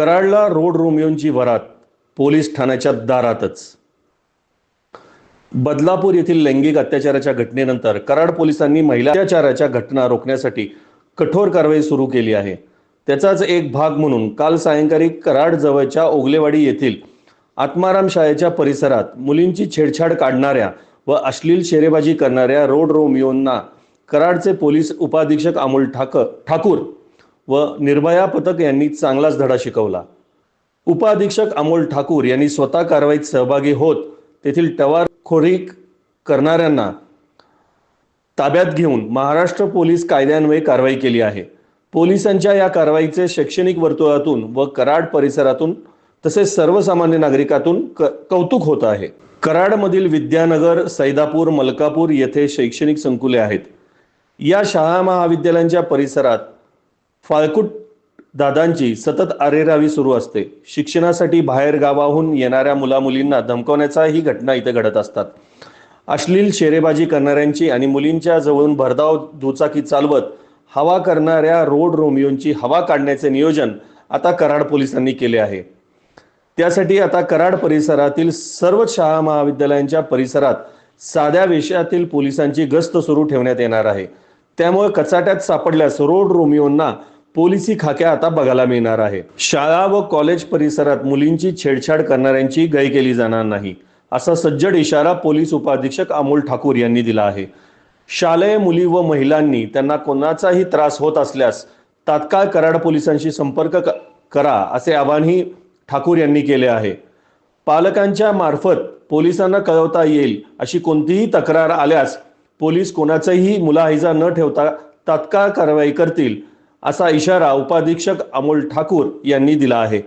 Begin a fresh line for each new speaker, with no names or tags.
कराडला road रोमियोंची वरात police ठाण्याच्या दारातच. बदलापूर येथील लैंगिक अत्याचाराच्या घटनेनंतर कराड पोलिसांनी महिला अत्याचाराच्या घटना रोखण्यासाठी कठोर कारवाई सुरू केली आहे. त्याचाच एक भाग म्हणून काल सायंकाळी कराड जवळच्या ओगलेवाडी येथील आत्माराम शाळेच्या परिसरात मुलींची छेडछाड काढणाऱ्या व अश्लील शेरेबाजी करणाऱ्या रोड रोमियोंना कराडचे पोलीस उपाधीक्षक अमोल ठाक ठाकूर व निर्भया पथक यांनी चांगलाच धडा शिकवला. उपअधीक्षक अमोल ठाकूर यांनी स्वतः कारवाईत सहभागी होत तेथील टवारखोरी करणाऱ्यांना ताब्यात घेऊन महाराष्ट्र पोलीस कायद्यान्वये कारवाई केली आहे. पोलिसांच्या या कारवाईचे शैक्षणिक वर्तुळातून व कराड परिसरातून तसेच सर्वसामान्य नागरिकातून कौतुक होत आहे. कराडमधील विद्यानगर सैदापूर मलकापूर येथे शैक्षणिक संकुले आहेत. या शाळा महाविद्यालयांच्या परिसरात फाळकूट दादांची सतत अरेरावी सुरू असते. शिक्षणासाठी बाहेर गावाहून येणाऱ्या मुलामुलींना धमकवण्याचा ही घटना इथे घडत असतात. अश्लील शेरेबाजी करणाऱ्यांची आणि मुलींच्या जवळून भरधाव दुचाकी चालवत हवा करणाऱ्या रोड रोमियोंची हवा काढण्याचे नियोजन आता कराड पोलिसांनी केले आहे. त्यासाठी आता कराड परिसरातील सर्व शाळा महाविद्यालयांच्या परिसरात साध्या वेशातील पोलिसांची गस्त सुरू ठेवण्यात येणार आहे. त्यामुळे कचाट्यात सापडल्यास रोड रोमियोंना पोलिसी खाक्या आता बघायला मिळणार आहे. शाळा व कॉलेज परिसरात मुलींची छेडछाड करणाऱ्यांची गय केली जाणार नाही असा सज्जड इशारा पोलीस उपाधीक्षक अमोल ठाकूर यांनी दिला आहे. शालेय मुली व महिलांनी त्यांना कोणाचाही त्रास होत असल्यास तात्काळ कराड पोलिसांशी संपर्क क- करा असे आवाहनही ठाकूर यांनी केले आहे. पालकांच्या मार्फत पोलिसांना कळवता येईल अशी कोणतीही तक्रार आल्यास पोलीस कोणाचाही मुलाहिजा न ठेवता तात्काळ कारवाई करतील असा इशारा उपाधीक्षक अमोल ठाकूर यांनी दिला आहे.